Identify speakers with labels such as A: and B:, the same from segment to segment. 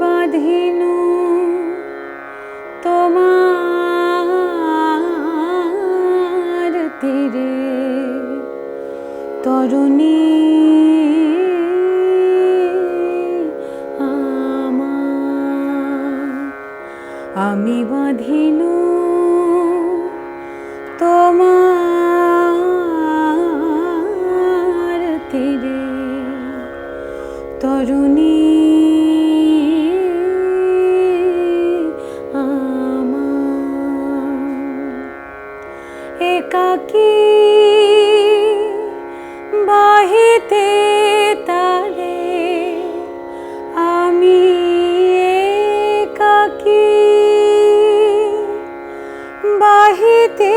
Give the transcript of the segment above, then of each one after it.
A: বাঁধিনু তোমার তীরে। তরুণী আমি বাঁধিনু তোমার তীরে। তরুণী একাকী বাহিতে তারে আমি একাকী বাহিতে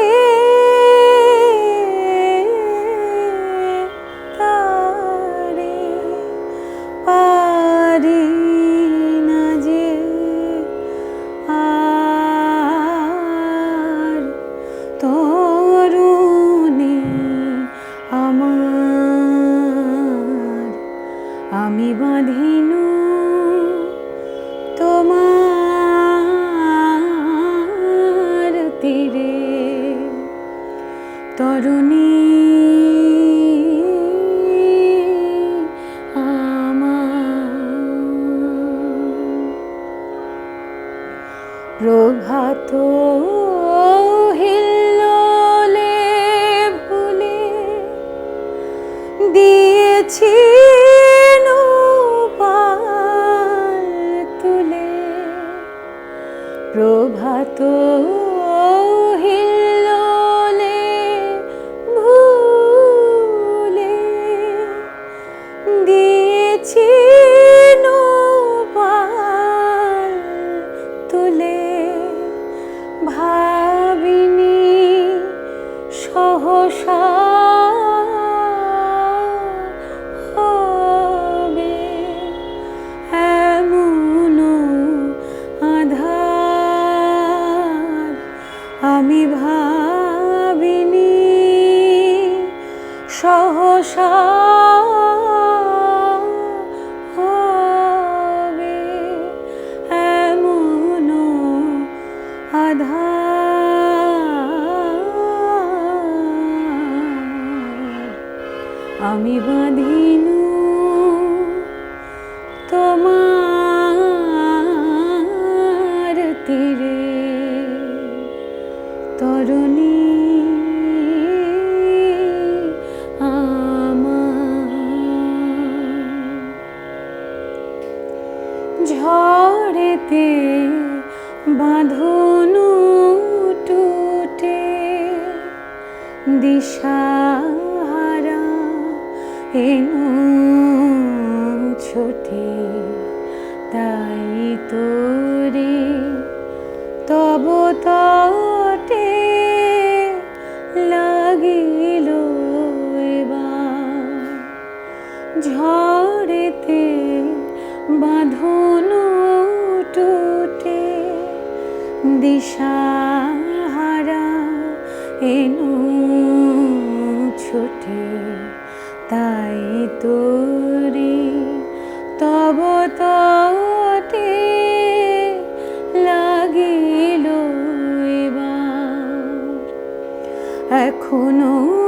A: প্রভাত হিল্লোলে ভুলে দিয়েছি তুলে। প্রভাত আমি ভাবিনি সহসা এমন আধা আমি বাঁধিনু ঝড়েতে বাঁধনু টুটে দিশাহারা এনো ছোটে তাই তোরে তব তটে লাগিল দিশাহারা এনু ছোটে তাই তোরে তব তে লাগিল এবার। এখনও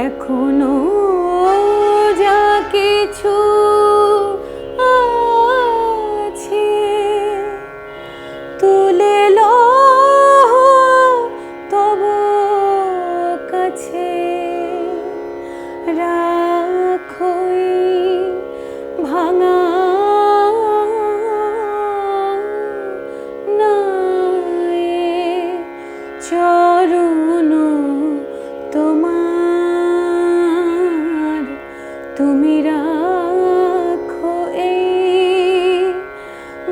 A: এখনও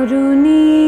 A: তোমার তীরে তরুণী